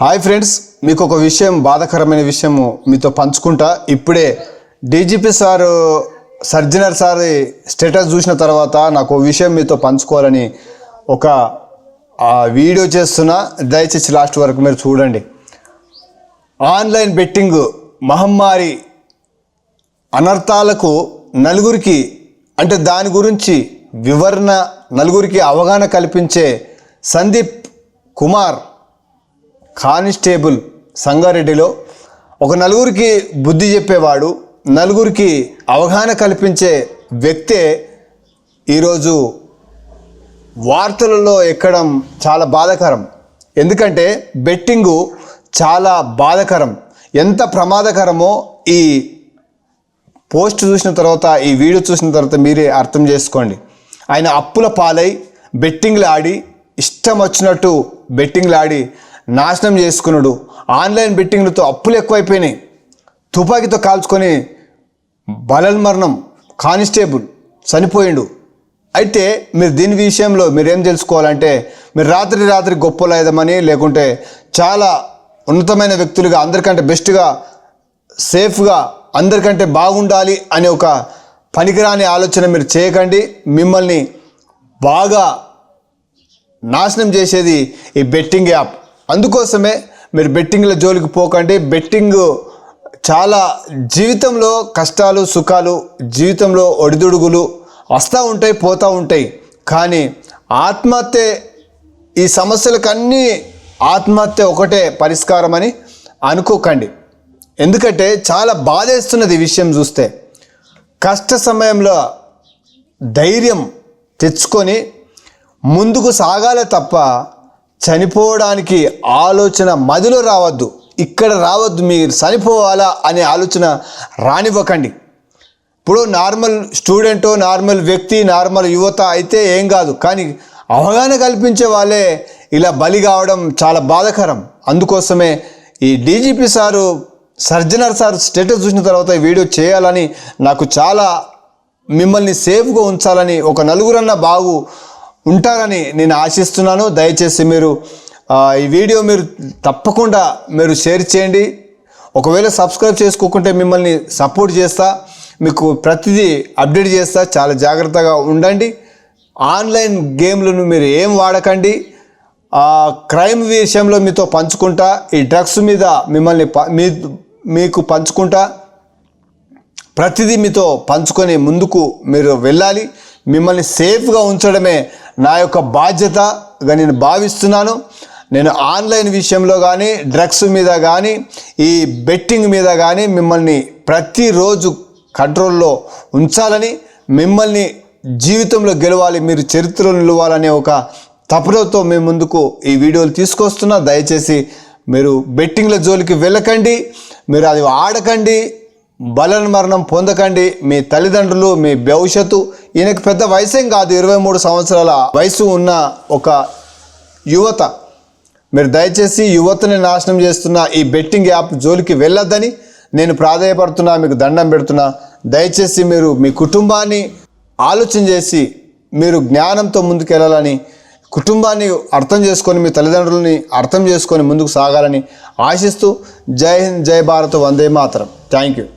Hi friends మీకు ఒక విషయం బాధాకరమైన విషయము మీతో పంచుకుంటా. ఇప్పుడే DGP sir Sajjanar sir status చూసిన తర్వాత నాకు ఒక విషయం మీతో పంచుకోవాలని ఒక వీడియో చేస్తున్నా. దయచేసి లాస్ట్ వరకు మీరు చూడండి. ఆన్లైన్ బెట్టింగ్ మహమ్మారి అనర్థాలకు నలుగురికి అంటే దాని గురించి వివరణ నలుగురికి అవగాహన కల్పించే సందీప్ కుమార్ కానిస్టేబుల్ సంగారెడ్డిలో ఒక నలుగురికి బుద్ధి చెప్పేవాడు నలుగురికి అవగాహన కల్పించే వ్యక్తే ఈరోజు వార్తలలో ఎక్కడం చాలా బాధాకరం. ఎందుకంటే బెట్టింగు చాలా బాధాకరం. ఎంత ప్రమాదకరమో ఈ పోస్ట్ చూసిన తర్వాత ఈ వీడియో చూసిన తర్వాత మీరే అర్థం చేసుకోండి. ఆయన అప్పుల పాలై బెట్టింగ్లు ఆడి ఇష్టం వచ్చినట్టు బెట్టింగ్లు ఆడి నాశనం చేసుకున్నాడు. ఆన్లైన్ బెట్టింగ్లతో అప్పులు ఎక్కువైపోయినాయి. తుపాకీతో కాల్చుకొని బలల్ మరణం కానిస్టేబుల్ చనిపోయిండు. అయితే మీరు దీని విషయంలో మీరేం తెలుసుకోవాలంటే మీరు రాత్రి రాత్రి గొప్పలేదమని లేకుంటే చాలా ఉన్నతమైన వ్యక్తులుగా అందరికంటే బెస్ట్గా సేఫ్గా అందరికంటే బాగుండాలి అనే ఒక పనికిరాని ఆలోచన మీరు చేయకండి. మిమ్మల్ని బాగా నాశనం చేసేది ఈ బెట్టింగ్ యాప్. అందుకోసమే మీరు బెట్టింగ్ల జోలికి పోకండి. బెట్టింగ్ చాలా జీవితంలో కష్టాలు సుఖాలు జీవితంలో ఒడిదుడుగులు వస్తూ ఉంటాయి పోతూ ఉంటాయి. కానీ ఆత్మహత్య ఈ సమస్యలకన్నీ ఆత్మహత్య ఒకటే పరిష్కారం అని అనుకోకండి. ఎందుకంటే చాలా బాధేస్తున్నది ఈ విషయం చూస్తే. కష్ట సమయంలో ధైర్యం తెచ్చుకొని ముందుకు సాగాలే తప్ప చనిపోవడానికి ఆలోచన మదిలో రావద్దు. ఇక్కడ రావద్దు మీరు చనిపోవాలా అనే ఆలోచన రానివ్వకండి. ఇప్పుడు నార్మల్ స్టూడెంటో నార్మల్ వ్యక్తి నార్మల్ యువత అయితే ఏం కాదు. కానీ అవగాహన కల్పించే వాళ్ళే ఇలా బలి కావడం చాలా బాధకరం. అందుకోసమే ఈ DGP sir Sajjanar sir status చూసిన తర్వాత ఈ వీడియో చేయాలని నాకు చాలా మిమ్మల్ని సేఫ్గా ఉంచాలని ఒక నలుగురన్న బాగు ఉంటారని నేను ఆశిస్తున్నాను. దయచేసి మీరు ఈ వీడియో మీరు తప్పకుండా మీరు షేర్ చేయండి. ఒకవేళ సబ్స్క్రైబ్ చేసుకోకుంటే మిమ్మల్ని సపోర్ట్ చేస్తా. మీకు ప్రతిదీ అప్డేట్ చేస్తా. చాలా జాగ్రత్తగా ఉండండి. ఆన్లైన్ గేమ్లను మీరు ఏం వాడకండి? క్రైమ్ విషయంలో మీతో పంచుకుంటా. ఈ డ్రగ్స్ మీద మిమ్మల్ని ప- మీ మీకు పంచుకుంటా. ప్రతిదీ మీతో పంచుకొని ముందుకు మీరు వెళ్ళాలి. మిమ్మల్ని సేఫ్గా ఉంచడమే నా యొక్క బాధ్యతగా నేను భావిస్తున్నాను. నేను ఆన్లైన్ విషయంలో కానీ డ్రగ్స్ మీద కానీ ఈ బెట్టింగ్ మీద కానీ మిమ్మల్ని ప్రతిరోజు కంట్రోల్లో ఉంచాలని మిమ్మల్ని జీవితంలో గెలవాలి మీరు చరిత్రలో నిలవాలనే ఒక తపనతో మేము ముందుకు ఈ వీడియోలు తీసుకొస్తున్నా. దయచేసి మీరు బెట్టింగ్ల జోలికి వెళ్ళకండి మీరు అది ఆడకండి బలన్ మరణం పొందకండి. మీ తల్లిదండ్రులు మీ భవిష్యత్తు ఈయనకు పెద్ద వయసేం కాదు. ఇరవై మూడు సంవత్సరాల వయసు ఉన్న ఒక యువత. మీరు దయచేసి యువతని నాశనం చేస్తున్న ఈ బెట్టింగ్ యాప్ జోలికి వెళ్ళొద్దని నేను ప్రాధాయపడుతున్నా మీకు దండం పెడుతున్నా. దయచేసి మీరు మీ కుటుంబాన్ని ఆలోచన చేసి మీరు జ్ఞానంతో ముందుకెళ్ళాలని కుటుంబాన్ని అర్థం చేసుకొని మీ తల్లిదండ్రులని అర్థం చేసుకొని ముందుకు సాగాలని ఆశిస్తూ జై హింద్ జై భారత్ వందే మాతరం. Thank you.